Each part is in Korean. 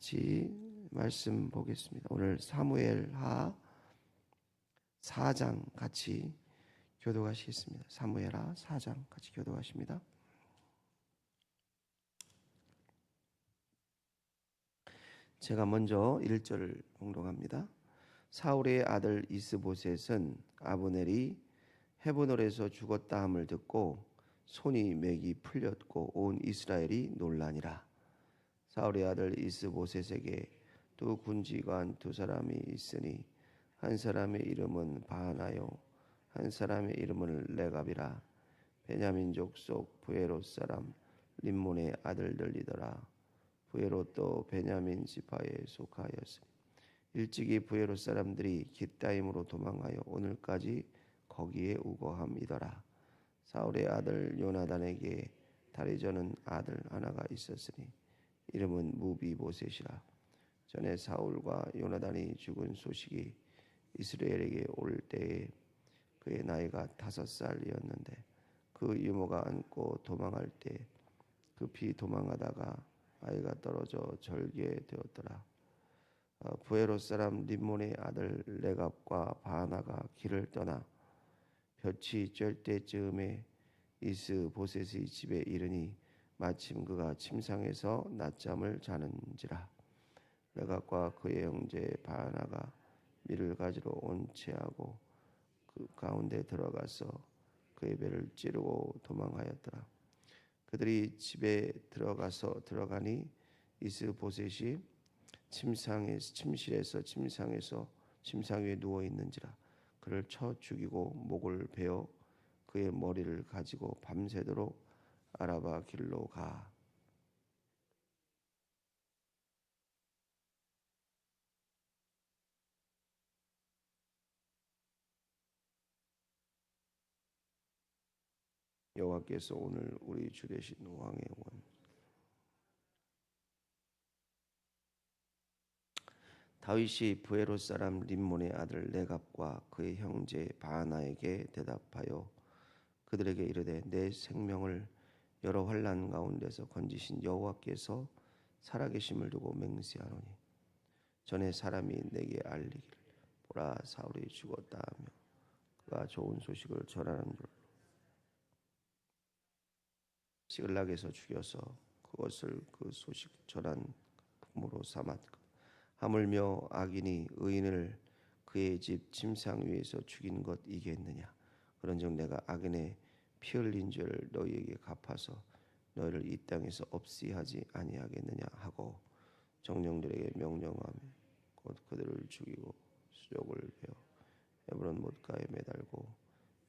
같이 말씀 보겠습니다. 오늘 사무엘하 4장 같이 교도하시겠습니다. 사무엘하 4장 같이 교도하십니다. 제가 먼저 1절을 공동합니다. 사울의 아들 이스보셋은 아브넬이 헤브논에서 죽었다 함을 듣고 손이 맥이 풀렸고 온 이스라엘이 논란이라. 사울의 아들 이스보셋에게 두 군지관 두 사람이 있으니 한 사람의 이름은 바하나요. 한 사람의 이름은 레갑이라. 베냐민 족 속 부에롯 사람 림몬의 아들들이더라. 부에롯도 베냐민 지파에 속하였으니 일찍이 부에롯 사람들이 기타임으로 도망하여 오늘까지 거기에 우거함이더라. 사울의 아들 요나단에게 다리 저는 아들 하나가 있었으니 이름은 무비보셋이라. 전에 사울과 요나단이 죽은 소식이 이스라엘에게 올 때에 그의 나이가 다섯 살이었는데 그 유모가 안고 도망할 때 급히 도망하다가 아이가 떨어져 절개 되었더라. 어, 부에로 사람 림몬의 아들 레갑과 바나가 길을 떠나 볕이 쬐 때쯤에 이스 보셋의 집에 이르니 마침 그가 침상에서 낮잠을 자는지라 레갑과 그의 형제 바나가 밀을 가지러 온 채하고 그 가운데 들어가서 그의 배를 찌르고 도망하였더라. 그들이 집에 들어가서 들어가니 이스 보셋이 침상에 침실에서 침상에서 침상 위에 누워 있는지라 그를 쳐 죽이고 목을 베어 그의 머리를 가지고 밤새도록 아라바 길로 가. 여호와께서 오늘 우리 주 되신 왕의 원 다윗이 부에로 사람 림몬의 아들 레갑과 그의 형제 바하나에게 대답하여 그들에게 이르되 내 생명을 여러 환란 가운데서 건지신 여호와께서 살아계심을 두고 맹세하노니 전에 사람이 내게 알리기를 보라 사울이 죽었다 하며 그가 좋은 소식을 전하는 줄로 시글락에서 죽여서 그것을 그 소식 전한 품으로 삼았고 하물며 악인이 의인을 그의 집 침상 위에서 죽인 것 이겠느냐? 그런즉 내가 악인의 피 흘린 죄를 너희에게 갚아서 너희를 이 땅에서 없이 하지 아니하겠느냐 하고 정령들에게 명령하며 곧 그들을 죽이고 수족을 베어 에브론 못가에 매달고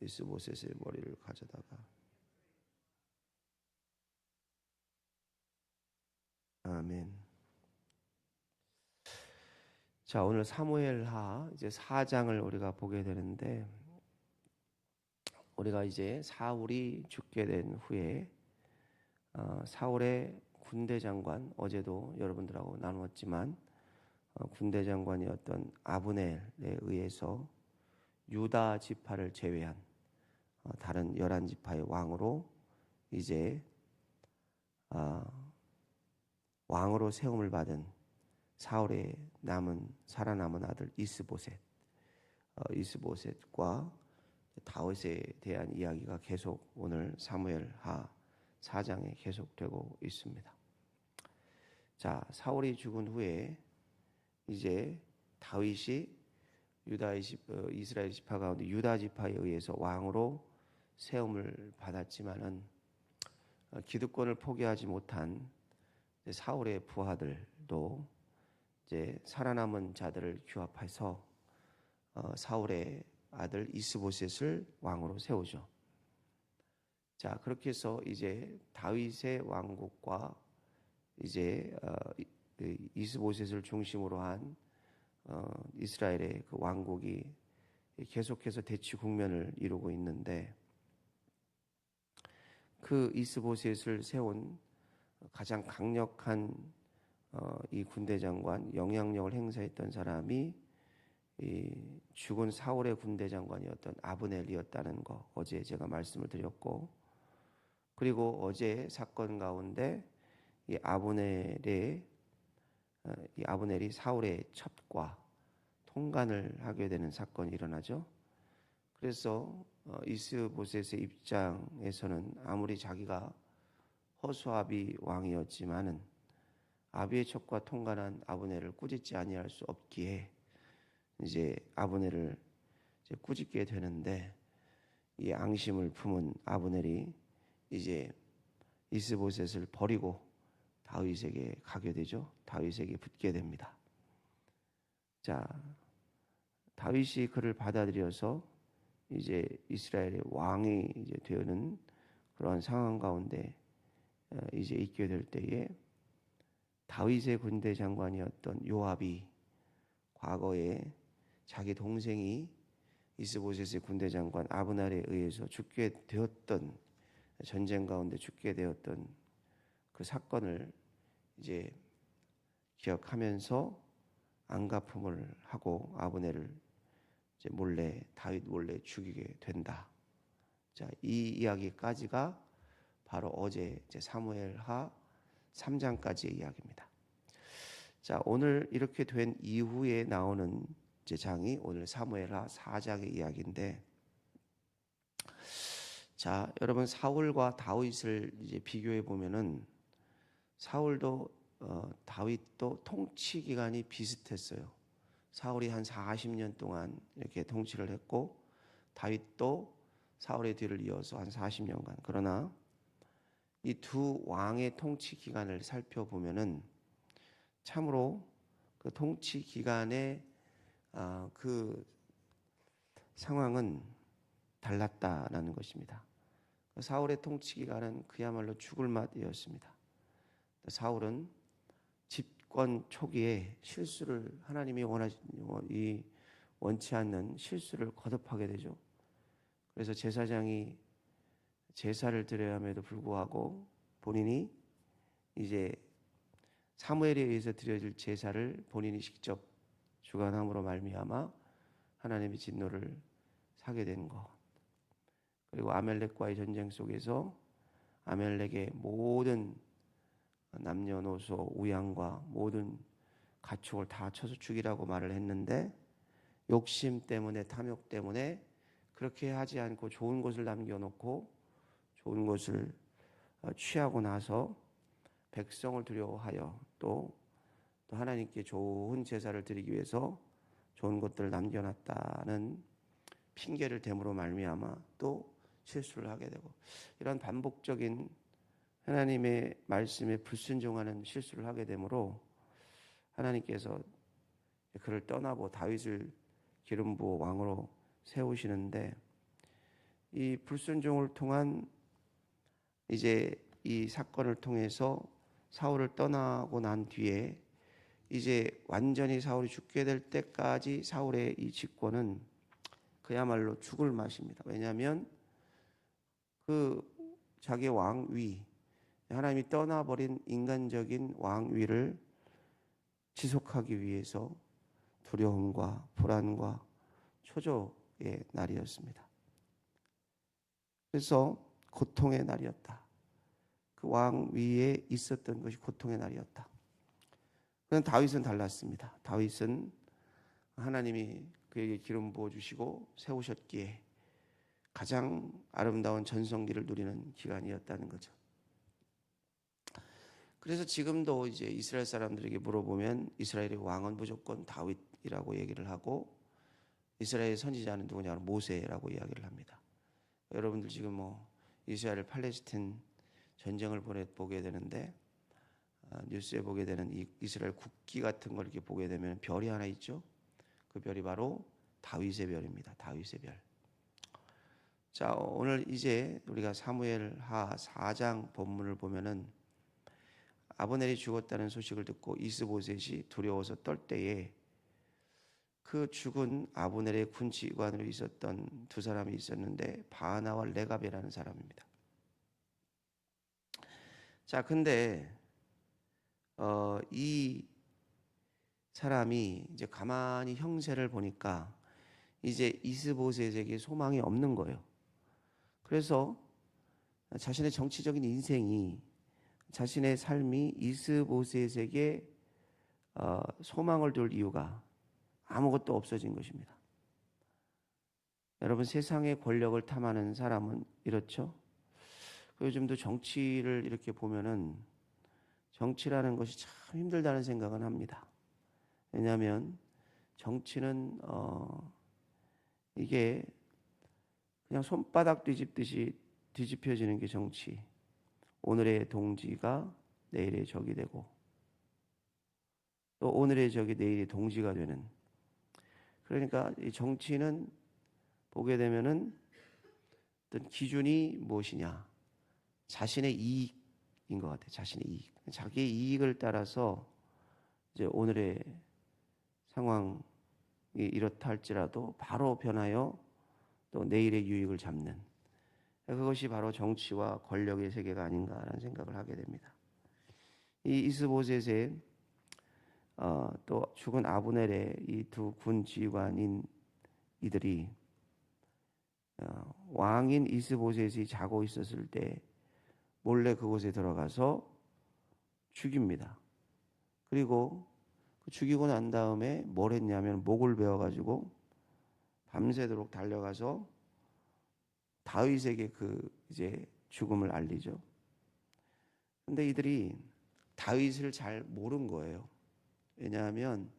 이스보셋의 머리를 가져다가 아멘. 자 오늘 사무엘하 이제 4장을 우리가 보게 되는데 우리가 이제 사울이 죽게 된 후에 어, 사울의 군대 장관 어제도 여러분들하고 나누었지만 어, 군대 장관이었던 아브넬에 의해서 유다 지파를 제외한 어, 다른 열한 지파의 왕으로 이제 어, 왕으로 세움을 받은 사울의 남은 살아남은 아들 이스보셋 어, 이스보셋과 다윗에 대한 이야기가 계속 오늘 사무엘하 4장에 계속되고 있습니다. 자, 사울이 죽은 후에 이제 다윗이 유다 어, 이스라엘 지파 가운데 유다 지파에 의해서 왕으로 세움을 받았지만은 어, 기득권을 포기하지 못한 사울의 부하들도 이제 살아남은 자들을 규합해서 어, 사울의 아들 이스보셋을 왕으로 세우죠. 자 그렇게 해서 이제 다윗의 왕국과 이제 어, 이스보셋을 중심으로 한 어, 이스라엘의 그 왕국이 계속해서 대치 국면을 이루고 있는데 그 이스보셋을 세운 가장 강력한 어, 이 군대 장관 영향력을 행사했던 사람이 이 죽은 사울의 군대 장관이었던 아브넬이었다는 거 어제 제가 말씀을 드렸고 그리고 어제 사건 가운데 이 아브넬의 어, 이 아브넬이 사울의 첩과 통간을 하게 되는 사건이 일어나죠. 그래서 어, 이스보셋의 입장에서는 아무리 자기가 허수아비 왕이었지만은 아비의 첩과 통관한 아브넬을 꾸짖지 아니할 수 없기에 이제 아브넬을 이제 꾸짖게 되는데 이 앙심을 품은 아브넬이 이제 이스보셋을 버리고 다윗에게 가게 되죠. 다윗에게 붙게 됩니다. 자, 다윗이 그를 받아들여서 이제 이스라엘의 왕이 이제 되는 그런 상황 가운데 어, 이제 있게 될 때에 다윗의 군대 장관이었던 요압이 과거에 자기 동생이 이스보셋의 군대 장관 아브날에 의해서 죽게 되었던 전쟁 가운데 죽게 되었던 그 사건을 이제 기억하면서 안가품을 하고 아브넬을 이제 몰래 다윗 몰래 죽이게 된다. 자, 이 이야기까지가 바로 어제 이제 사무엘하 3장까지의 이야기입니다. 자, 오늘 이렇게 된 이후에 나오는 이제 장이 오늘 사무엘하 4장의 이야기인데 자, 여러분 사울과 다윗을 이제 비교해 보면은 사울도 어, 다윗도 통치 기간이 비슷했어요. 사울이 한 40년 동안 이렇게 통치를 했고 다윗도 사울의 뒤를 이어서 한 40년간 그러나 이 두 왕의 통치 기간을 살펴보면은 참으로 그 통치 기간의 아, 그 상황은 달랐다라는 것입니다. 사울의 통치 기간은 그야말로 죽을 맛이었습니다. 사울은 집권 초기에 실수를 하나님이 원하시 이 원치 않는 실수를 거듭하게 되죠. 그래서 제사장이 제사를 드려야 함에도 불구하고 본인이 이제 사무엘에 의해서 드려질 제사를 본인이 직접 주관함으로 말미암아 하나님의 진노를 사게 된 것. 그리고 아멜렉과의 전쟁 속에서 아멜렉의 모든 남녀노소 우양과 모든 가축을 다 쳐서 죽이라고 말을 했는데 욕심 때문에 탐욕 때문에 그렇게 하지 않고 좋은 것을 남겨놓고 좋은 것을 어, 취하고 나서 백성을 두려워하여 또, 또 하나님께 좋은 제사를 드리기 위해서 좋은 것들을 남겨놨다는 핑계를 대므로 말미암아 또 실수를 하게 되고 이런 반복적인 하나님의 말씀에 불순종하는 실수를 하게 되므로 하나님께서 그를 떠나고 다윗을 기름 부어 왕으로 세우시는데 이 불순종을 통한 이제 이 사건을 통해서 사울을 떠나고 난 뒤에 이제 완전히 사울이 죽게 될 때까지 사울의 이 직권은 그야말로 죽을 맛입니다. 왜냐하면 그 자기 왕위 하나님이 떠나버린 인간적인 왕위를 지속하기 위해서 두려움과 불안과 초조의 날이었습니다. 그래서 고통의 날이었다. 그 왕위에 있었던 것이 고통의 날이었다. 그런 다윗은 달랐습니다. 다윗은 하나님이 그에게 기름 부어 주시고 세우셨기에 가장 아름다운 전성기를 누리는 기간이었다는 거죠. 그래서 지금도 이제 이스라엘 사람들에게 물어보면 이스라엘의 왕은 무조건 다윗이라고 얘기를 하고 이스라엘 선지자는 누구냐 모세라고 이야기를 합니다. 여러분들 지금 뭐 이스라엘 팔레스틴 전쟁을 보게 되는데 아, 뉴스에 보게 되는 이 이스라엘 국기 같은 걸 이렇게 보게 되면 별이 하나 있죠. 그 별이 바로 다윗의 별입니다. 다윗의 별. 자 오늘 이제 우리가 사무엘하 4장 본문을 보면은 아브넬이 죽었다는 소식을 듣고 이스보셋이 두려워서 떨 때에 그 죽은 아브넬의 군치관으로 있었던 두 사람이 있었는데 바나와 레갑이라는 사람입니다. 자, 근데 어, 이 사람이 이제 가만히 형세를 보니까 이제 이스보셋에게 소망이 없는 거예요. 그래서 자신의 정치적인 인생이 자신의 삶이 이스보셋에게 어, 소망을 둘 이유가 아무것도 없어진 것입니다. 여러분 세상의 권력을 탐하는 사람은 이렇죠. 요즘도 정치를 이렇게 보면은 정치라는 것이 참 힘들다는 생각은 합니다. 왜냐하면 정치는 어 이게 그냥 손바닥 뒤집듯이 뒤집혀지는 게 정치. 오늘의 동지가 내일의 적이 되고 또 오늘의 적이 내일의 동지가 되는 그러니까 이 정치는 보게 되면은 어떤 기준이 무엇이냐 자신의 이익인 것 같아요. 자신의 이익, 자기의 이익을 따라서 이제 오늘의 상황이 이렇다 할지라도 바로 변하여 또 내일의 유익을 잡는 그것이 바로 정치와 권력의 세계가 아닌가라는 생각을 하게 됩니다. 이 이스보셋의 어, 또 죽은 아브넬의 이 두 군 지휘관인 이들이 어, 왕인 이스보셋이 자고 있었을 때 몰래 그곳에 들어가서 죽입니다. 그리고 그 죽이고 난 다음에 뭘 했냐면 목을 베어 가지고 밤새도록 달려가서 다윗에게 그 이제 죽음을 알리죠. 근데 이들이 다윗을 잘 모른 거예요. 왜냐하면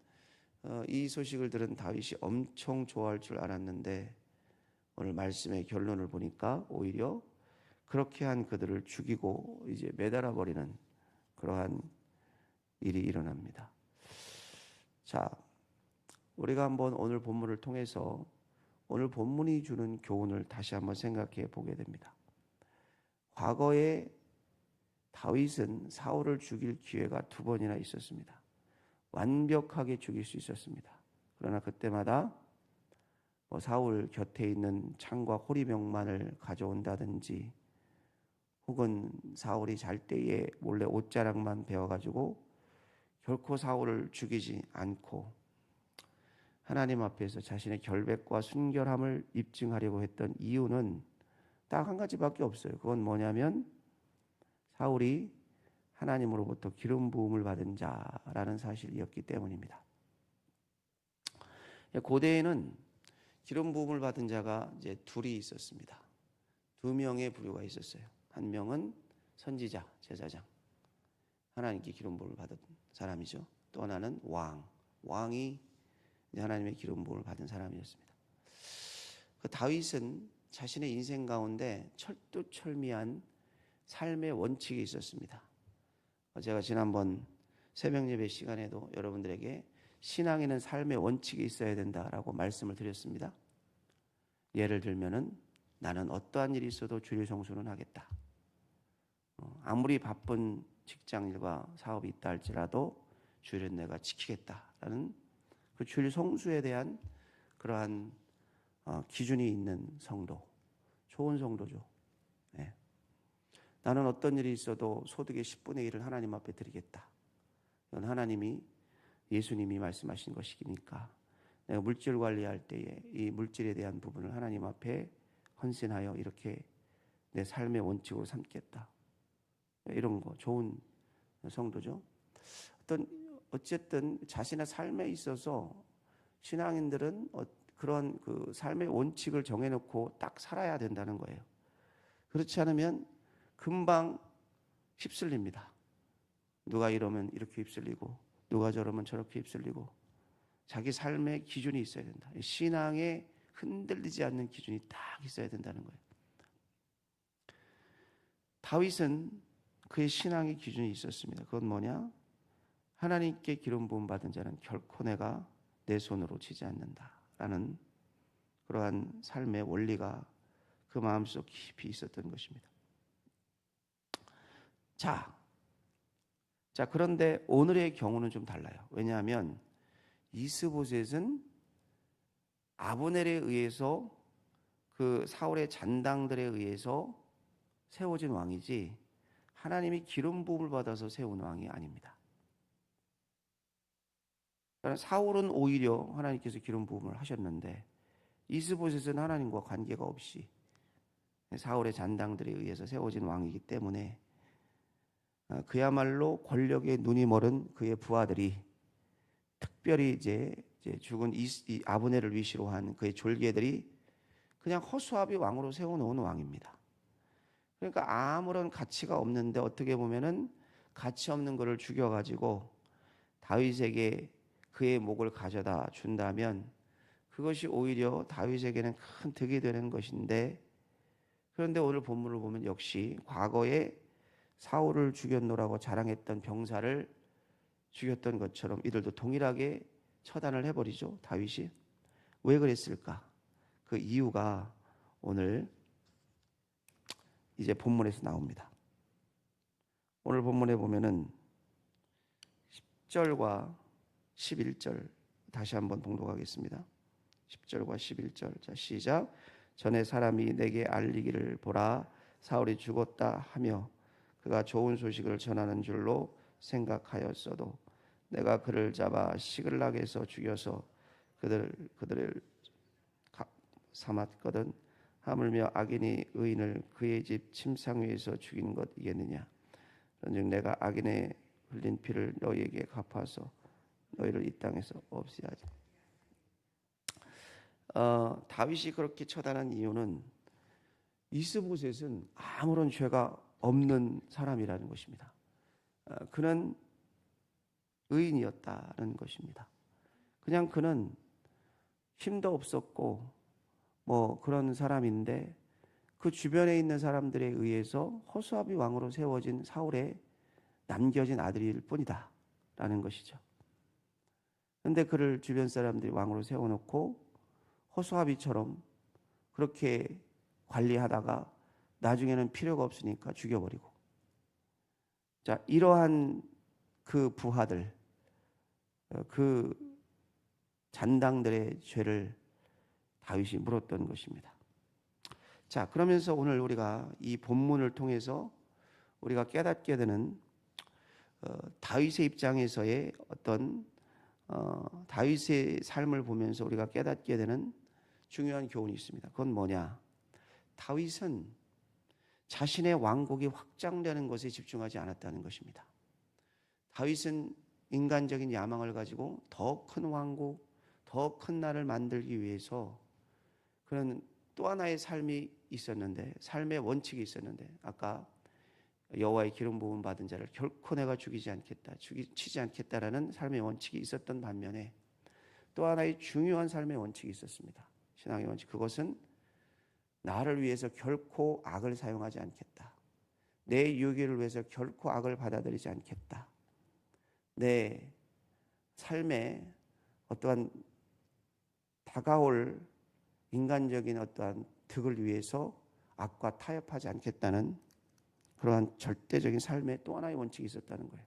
어, 이 소식을 들은 다윗이 엄청 좋아할 줄 알았는데 오늘 말씀의 결론을 보니까 오히려 그렇게 한 그들을 죽이고 이제 매달아 버리는 그러한 일이 일어납니다. 자, 우리가 한번 오늘 본문을 통해서 오늘 본문이 주는 교훈을 다시 한번 생각해 보게 됩니다. 과거에 다윗은 사울을 죽일 기회가 두 번이나 있었습니다. 완벽하게 죽일 수 있었습니다. 그러나 그때마다 뭐 사울 곁에 있는 창과 호리병만을 가져온다든지 혹은 사울이 잘 때에 몰래 옷자락만 베어가지고 결코 사울을 죽이지 않고 하나님 앞에서 자신의 결백과 순결함을 입증하려고 했던 이유는 딱 한 가지밖에 없어요. 그건 뭐냐면 사울이 하나님으로부터 기름 부음을 받은 자라는 사실이었기 때문입니다. 고대에는 기름 부음을 받은 자가 이제 둘이 있었습니다. 두 명의 부류가 있었어요. 한 명은 선지자, 제사장. 하나님께 기름 부음을 받은 사람이죠. 또 하나는 왕. 왕이 하나님의 기름 부음을 받은 사람이었습니다. 그 다윗은 자신의 인생 가운데 철두철미한 삶의 원칙이 있었습니다. 제가 지난번 새벽 예배 시간에도 여러분들에게 신앙에는 삶의 원칙이 있어야 된다라고 말씀을 드렸습니다. 예를 들면은 나는 어떠한 일이 있어도 주일 성수는 하겠다. 어, 아무리 바쁜 직장 일과 사업이 있다 할지라도 주일은 내가 지키겠다라는 그 주일 성수에 대한 그러한 어, 기준이 있는 성도, 좋은 성도죠. 네. 나는 어떤 일이 있어도 소득의 10분의 1을 하나님 앞에 드리겠다. 이건 하나님이 예수님이 말씀하신 것이니까 내가 물질 관리할 때에 이 물질에 대한 부분을 하나님 앞에 헌신하여 이렇게 내 삶의 원칙으로 삼겠다. 이런 거 좋은 성도죠. 어떤 어쨌든 자신의 삶에 있어서 신앙인들은 어, 그런 그 삶의 원칙을 정해놓고 딱 살아야 된다는 거예요. 그렇지 않으면 금방 휩쓸립니다. 누가 이러면 이렇게 휩쓸리고 누가 저러면 저렇게 휩쓸리고 자기 삶의 기준이 있어야 된다. 신앙에 흔들리지 않는 기준이 딱 있어야 된다는 거예요. 다윗은 그의 신앙의 기준이 있었습니다. 그건 뭐냐? 하나님께 기름 부음 받은 자는 결코 내가 내 손으로 치지 않는다라는 그러한 삶의 원리가 그 마음속 깊이 있었던 것입니다. 자, 자, 그런데 오늘의 경우는 좀 달라요. 왜냐하면 이스보셋은 아브넬에 의해서 그 사울의 잔당들에 의해서 세워진 왕이지 하나님이 기름 부음을 받아서 세운 왕이 아닙니다. 사울은 오히려 하나님께서 기름 부음을 하셨는데 이스보셋은 하나님과 관계가 없이 사울의 잔당들에 의해서 세워진 왕이기 때문에 어, 그야말로 권력의 눈이 멀은 그의 부하들이 특별히 이제, 죽은 아브네를 위시로 한 그의 졸개들이 그냥 허수아비 왕으로 세워놓은 왕입니다. 그러니까 아무런 가치가 없는데 어떻게 보면은 가치 없는 것을 죽여가지고 다윗에게 그의 목을 가져다 준다면 그것이 오히려 다윗에게는 큰 득이 되는 것인데 그런데 오늘 본문을 보면 역시 과거에 사울을 죽였노라고 자랑했던 병사를 죽였던 것처럼 이들도 동일하게 처단을 해버리죠 다윗이. 왜 그랬을까? 그 이유가 오늘 이제 본문에서 나옵니다. 오늘 본문에 보면은 10절과 11절 다시 한번 봉독하겠습니다. 10절과 11절. 자 시작. 전에 사람이 내게 알리기를 보라. 사울이 죽었다 하며 그가 좋은 소식을 전하는 줄로 생각하였어도 내가 그를 잡아 시글락에서 죽여서 그들 그들을 가- 삼았거든 하물며 악인이 의인을 그의 집 침상 위에서 죽인 것이겠느냐 그런즉 내가 악인의 흘린 피를 너희에게 갚아서 너희를 이 땅에서 없애하지 어, 다윗이 그렇게 처단한 이유는 이스보셋은 아무런 죄가 없는 사람이라는 것입니다. 어, 그는 의인이었다는 것입니다. 그냥 그는 힘도 없었고 뭐 그런 사람인데 그 주변에 있는 사람들에 의해서 허수아비 왕으로 세워진 사울의 남겨진 아들일 뿐이다 라는 것이죠. 근데 그를 주변 사람들이 왕으로 세워놓고 허수아비처럼 그렇게 관리하다가 나중에는 필요가 없으니까 죽여버리고. 자, 이러한 그 부하들, 어, 그 잔당들의 죄를 다윗이 물었던 것입니다. 자, 그러면서 오늘 우리가 이 본문을 통해서 우리가 깨닫게 되는 어, 다윗의 입장에서의 어떤 어, 다윗의 삶을 보면서 우리가 깨닫게 되는 중요한 교훈이 있습니다. 그건 뭐냐? 다윗은 자신의 왕국이 확장되는 것에 집중하지 않았다는 것입니다. 다윗은 인간적인 야망을 가지고 더 큰 왕국, 더 큰 나라를 만들기 위해서 그런 또 하나의 삶이 있었는데 삶의 원칙이 있었는데 아까 여호와의 기름 부음 받은 자를 결코 내가 죽이지 않겠다, 죽이 치지 않겠다라는 삶의 원칙이 있었던 반면에 또 하나의 중요한 삶의 원칙이 있었습니다. 신앙의 원칙 그것은 나를 위해서 결코 악을 사용하지 않겠다. 내 유익을 위해서 결코 악을 받아들이지 않겠다. 내 삶에 어떠한 다가올 인간적인 어떠한 득을 위해서 악과 타협하지 않겠다는 그러한 절대적인 삶의 또 하나의 원칙이 있었다는 거예요.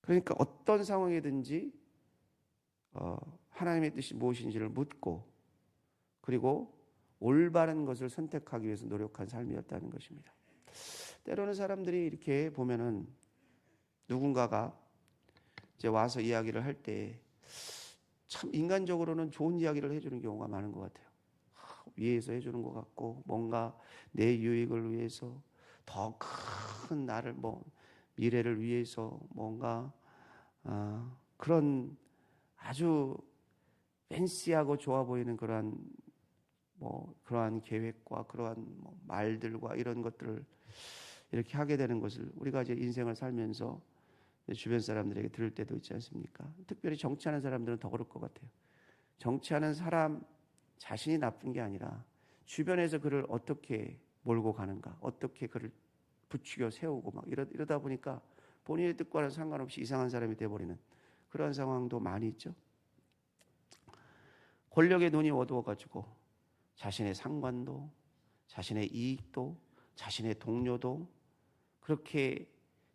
그러니까 어떤 상황이든지 어, 하나님의 뜻이 무엇인지를 묻고 그리고 올바른 것을 선택하기 위해서 노력한 삶이었다는 것입니다. 때로는 사람들이 이렇게 보면은 누군가가 이제 와서 이야기를 할 때 참 인간적으로는 좋은 이야기를 해주는 경우가 많은 것 같아요. 위에서 해주는 것 같고 뭔가 내 유익을 위해서 더 큰 나를 뭐 미래를 위해서 뭔가 아, 그런 아주 팬시하고 좋아 보이는 그러한 뭐 그러한 계획과 그러한 뭐 말들과 이런 것들을 이렇게 하게 되는 것을 우리가 이제 인생을 살면서 주변 사람들에게 들을 때도 있지 않습니까? 특별히 정치하는 사람들은 더 그럴 것 같아요. 정치하는 사람 자신이 나쁜 게 아니라 주변에서 그를 어떻게 몰고 가는가, 어떻게 그를 부추겨 세우고 막 이러, 이러다 보니까 본인의 뜻과는 상관없이 이상한 사람이 돼버리는 그런 상황도 많이 있죠. 권력의 눈이 어두워가지고 자신의 상관도, 자신의 이익도, 자신의 동료도 그렇게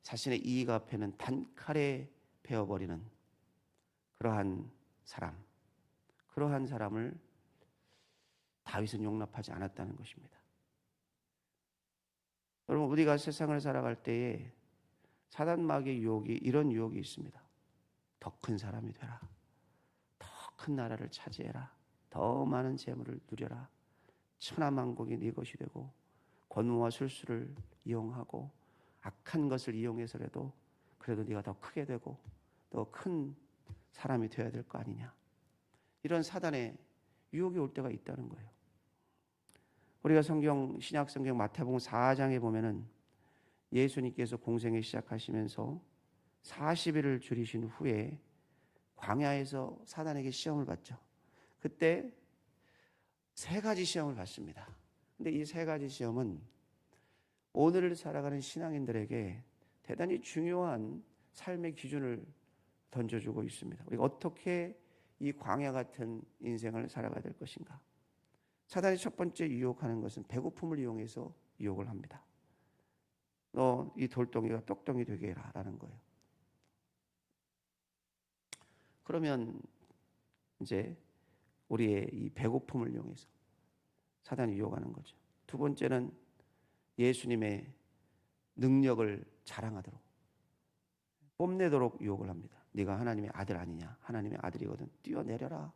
자신의 이익 앞에는 단칼에 베어버리는 그러한 사람, 그러한 사람을 다윗은 용납하지 않았다는 것입니다. 여러분 우리가 세상을 살아갈 때에 사단 마귀의 유혹이 이런 유혹이 있습니다. 더 큰 사람이 되라. 더 큰 나라를 차지해라. 더 많은 재물을 누려라. 천하만국이 네 것이 되고 권무와 술수를 이용하고 악한 것을 이용해서라도 그래도 네가 더 크게 되고 더 큰 사람이 되어야 될 거 아니냐. 이런 사단의 유혹이 올 때가 있다는 거예요. 우리가 성경 신약 성경 마태복음 4장에 보면은 예수님께서 공생을 시작하시면서 40일을 줄이신 후에 광야에서 사단에게 시험을 받죠. 그때 세 가지 시험을 받습니다. 근데 이 세 가지 시험은 오늘을 살아가는 신앙인들에게 대단히 중요한 삶의 기준을 던져주고 있습니다. 우리가 어떻게 이 광야 같은 인생을 살아가야 될 것인가? 사단이 첫 번째 유혹하는 것은 배고픔을 이용해서 유혹을 합니다. 너 이 돌덩이가 떡덩이 되게 해라라는 거예요. 그러면 이제 우리의 이 배고픔을 이용해서 사단이 유혹하는 거죠. 두 번째는 예수님의 능력을 자랑하도록 뽐내도록 유혹을 합니다. 네가 하나님의 아들 아니냐? 하나님의 아들이거든. 뛰어내려라.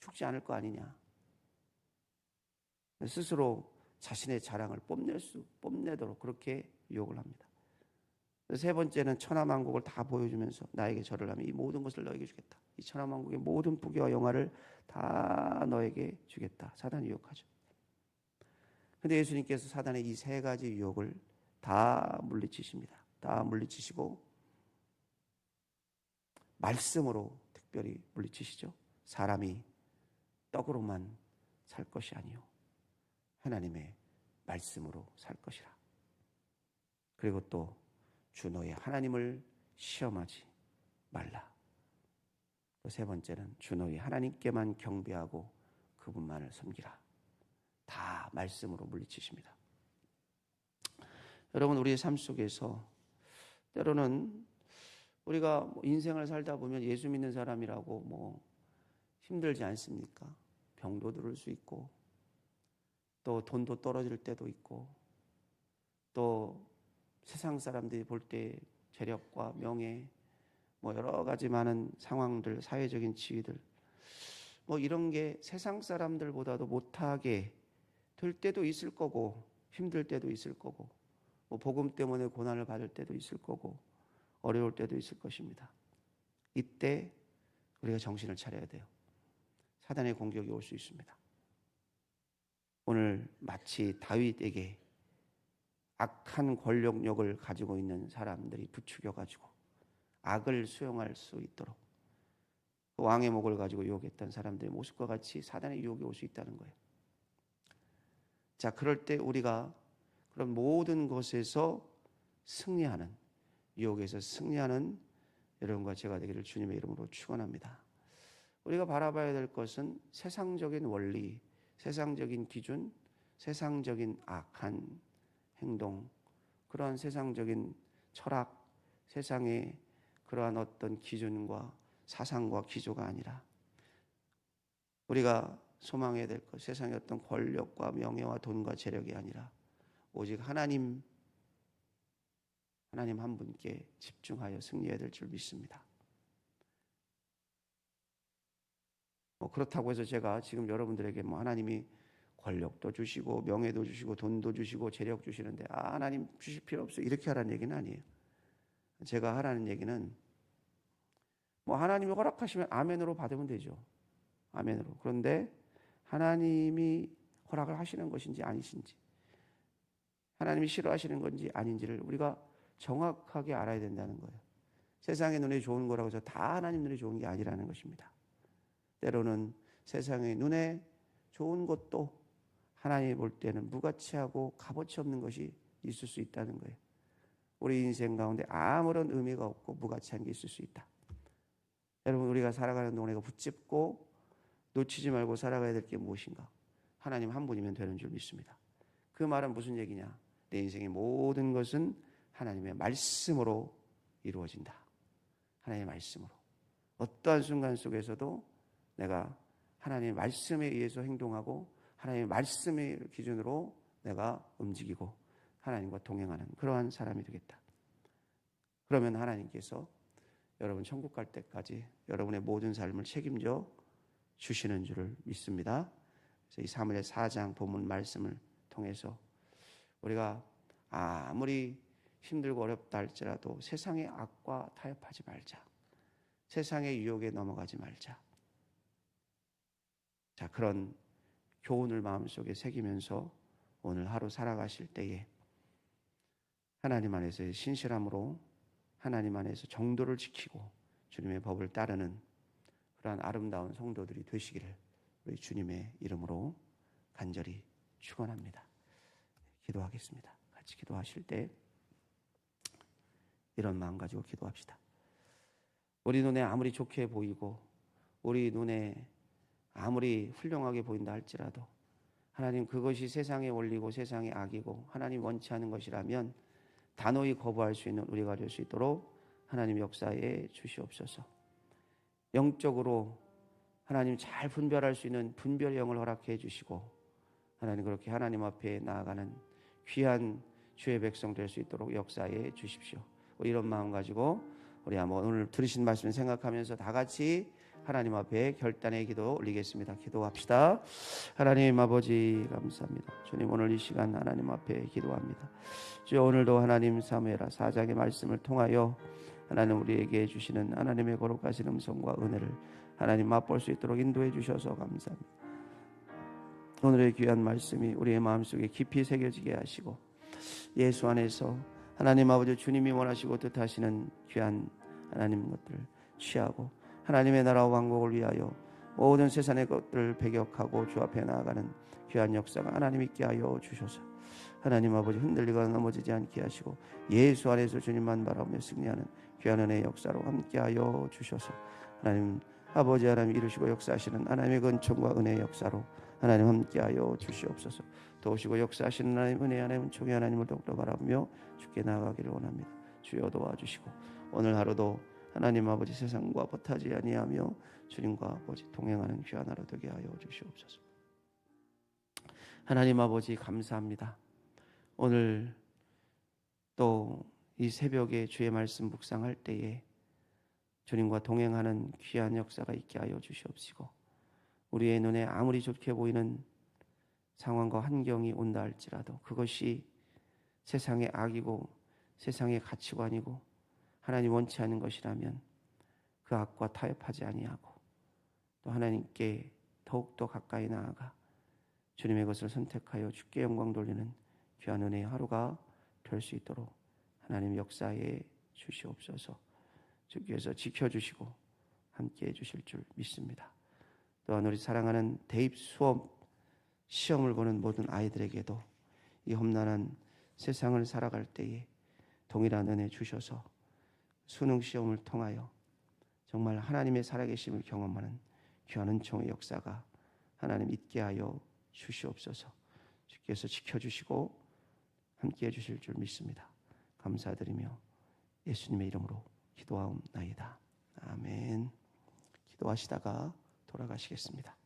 죽지 않을 거 아니냐? 스스로 자신의 자랑을 뽐낼 수 뽐내도록 그렇게 유혹을 합니다. 세 번째는 천하만국을 다 보여주면서 나에게 절을 하면 이 모든 것을 너에게 주겠다. 이 천하만국의 모든 부귀와 영화를 다 너에게 주겠다. 사단이 유혹하죠. 근데 예수님께서 사단의 이 세 가지 유혹을 다 물리치십니다. 다 물리치시고 말씀으로 특별히 물리치시죠. 사람이 떡으로만 살 것이 아니요 하나님의 말씀으로 살 것이라. 그리고 또주 너의 하나님을 시험하지 말라. 또 세 번째는 주 너의 하나님께만 경배하고 그분만을 섬기라. 다 말씀으로 물리치십니다. 여러분 우리의 삶 속에서 때로는 우리가 뭐 인생을 살다 보면 예수 믿는 사람이라고 뭐 힘들지 않습니까? 병도 들을 수 있고 또 돈도 떨어질 때도 있고 또 세상 사람들이 볼 때 재력과 명예 뭐 여러 가지 많은 상황들 사회적인 지위들 뭐 이런 게 세상 사람들보다도 못하게 될 때도 있을 거고 힘들 때도 있을 거고 뭐 복음 때문에 고난을 받을 때도 있을 거고 어려울 때도 있을 것입니다. 이때 우리가 정신을 차려야 돼요. 사단의 공격이 올 수 있습니다. 오늘 마치 다윗에게 악한 권력력을 가지고 있는 사람들이 부추겨 가지고 악을 수용할 수 있도록 왕의 목을 가지고 유혹했던 사람들의 모습과 같이 사단의 유혹이 올 수 있다는 거예요. 자, 그럴 때 우리가 그런 모든 것에서 승리하는 유혹에서 승리하는 여러분과 제가 되기를 주님의 이름으로 축원합니다. 우리가 바라봐야 될 것은 세상적인 원리, 세상적인 기준, 세상적인 악한 행동, 그러한 세상적인 철학, 세상의 그러한 어떤 기준과 사상과 기조가 아니라 우리가 소망해야 될 것, 세상의 어떤 권력과 명예와 돈과 재력이 아니라 오직 하나님, 하나님 한 분께 집중하여 승리해야 될 줄 믿습니다. 뭐 그렇다고 해서 제가 지금 여러분들에게 뭐 하나님이 권력도 주시고 명예도 주시고 돈도 주시고 재력 주시는데 아 하나님 주실 필요 없어 이렇게 하라는 얘기는 아니에요. 제가 하라는 얘기는 뭐 하나님이 허락하시면 아멘으로 받으면 되죠. 아멘으로. 그런데 하나님이 허락을 하시는 것인지 아니신지 하나님이 싫어하시는 건지 아닌지를 우리가 정확하게 알아야 된다는 거예요. 세상의 눈에 좋은 거라고 해서 다 하나님 눈에 좋은 게 아니라는 것입니다. 때로는 세상의 눈에 좋은 것도 하나님이 볼 때는 무가치하고 값어치 없는 것이 있을 수 있다는 거예요. 우리 인생 가운데 아무런 의미가 없고 무가치한 게 있을 수 있다. 여러분 우리가 살아가는 동안 가 붙잡고 놓치지 말고 살아가야 될 게 무엇인가? 하나님 한 분이면 되는 줄 믿습니다. 그 말은 무슨 얘기냐? 내 인생의 모든 것은 하나님의 말씀으로 이루어진다. 하나님의 말씀으로. 어떠한 순간 속에서도 내가 하나님의 말씀에 의해서 행동하고 하나님의 말씀의 기준으로 내가 움직이고 하나님과 동행하는 그러한 사람이 되겠다. 그러면 하나님께서 여러분 천국 갈 때까지 여러분의 모든 삶을 책임져 주시는 줄을 믿습니다. 이 사무엘 4장 본문 말씀을 통해서 우리가 아무리 힘들고 어렵다 할지라도 세상의 악과 타협하지 말자. 세상의 유혹에 넘어가지 말자. 자, 그런 교훈을 마음속에 새기면서 오늘 하루 살아가실 때에 하나님 안에서의 신실함으로 하나님 안에서 정도를 지키고 주님의 법을 따르는 그러한 아름다운 성도들이 되시기를 우리 주님의 이름으로 간절히 축원합니다. 기도하겠습니다. 같이 기도하실 때 이런 마음 가지고 기도합시다. 우리 눈에 아무리 좋게 보이고 우리 눈에 아무리 훌륭하게 보인다 할지라도 하나님 그것이 세상의 원리고 세상의 악이고 하나님 원치 않은 것이라면 단호히 거부할 수 있는 우리가 될 수 있도록 하나님 역사에 주시옵소서. 영적으로 하나님 잘 분별할 수 있는 분별의 영을 허락해 주시고 하나님 그렇게 하나님 앞에 나아가는 귀한 주의 백성 될 수 있도록 역사해 주십시오. 이런 마음 가지고 우리 한번 오늘 들으신 말씀 생각하면서 다 같이 하나님 앞에 결단의 기도 올리겠습니다. 기도합시다. 하나님 아버지 감사합니다. 주님 오늘 이 시간 하나님 앞에 기도합니다. 주 오늘도 하나님 사무엘하 사장의 말씀을 통하여 하나님 우리에게 주시는 하나님의 거룩하신 음성과 은혜를 하나님 맛볼 수 있도록 인도해 주셔서 감사합니다. 오늘의 귀한 말씀이 우리의 마음속에 깊이 새겨지게 하시고 예수 안에서 하나님 아버지 주님이 원하시고 뜻하시는 귀한 하나님 것들을 취하고 하나님의 나라와 왕국을 위하여 모든 세상의 것들을 배격하고 주 앞에 나아가는 귀한 역사가 하나님 있게 하여 주셔서. 하나님 아버지 흔들리거나 넘어지지 않게 하시고 예수 안에서 주님만 바라보며 승리하는 귀한 은혜의 역사로 함께 하여 주셔서. 하나님 아버지 하나님 이루시고 역사하시는 하나님의 근총과 은혜의 역사로 하나님 함께하여 주시옵소서. 도우시고 역사하시는 하나님 은혜 하나님 총의 하나님을 더욱더 바라보며 주께 나아가기를 원합니다. 주여 도와주시고 오늘 하루도 하나님 아버지 세상과 버타지 아니하며 주님과 아버지 동행하는 귀한 하루 되게 하여 주시옵소서. 하나님 아버지 감사합니다. 오늘 또 이 새벽에 주의 말씀 묵상할 때에 주님과 동행하는 귀한 역사가 있게 하여 주시옵시고 우리의 눈에 아무리 좋게 보이는 상황과 환경이 온다 할지라도 그것이 세상의 악이고 세상의 가치관이고 하나님 원치 않은 것이라면 그 악과 타협하지 아니하고 또 하나님께 더욱더 가까이 나아가 주님의 것을 선택하여 주께 영광 돌리는 귀한 은혜의 하루가 될 수 있도록 하나님 역사에 주시옵소서 주께서 지켜주시고 함께해 주실 줄 믿습니다. 또한 우리 사랑하는 대입 수업 시험을 보는 모든 아이들에게도 이 험난한 세상을 살아갈 때에 동일한 은혜 주셔서 수능 시험을 통하여 정말 하나님의 살아계심을 경험하는 귀한 은총의 역사가 하나님 있게 하여 주시옵소서. 주께서 지켜주시고 함께해 주실 줄 믿습니다. 감사드리며 예수님의 이름으로 기도하옵나이다. 아멘. 기도하시다가 돌아가시겠습니다.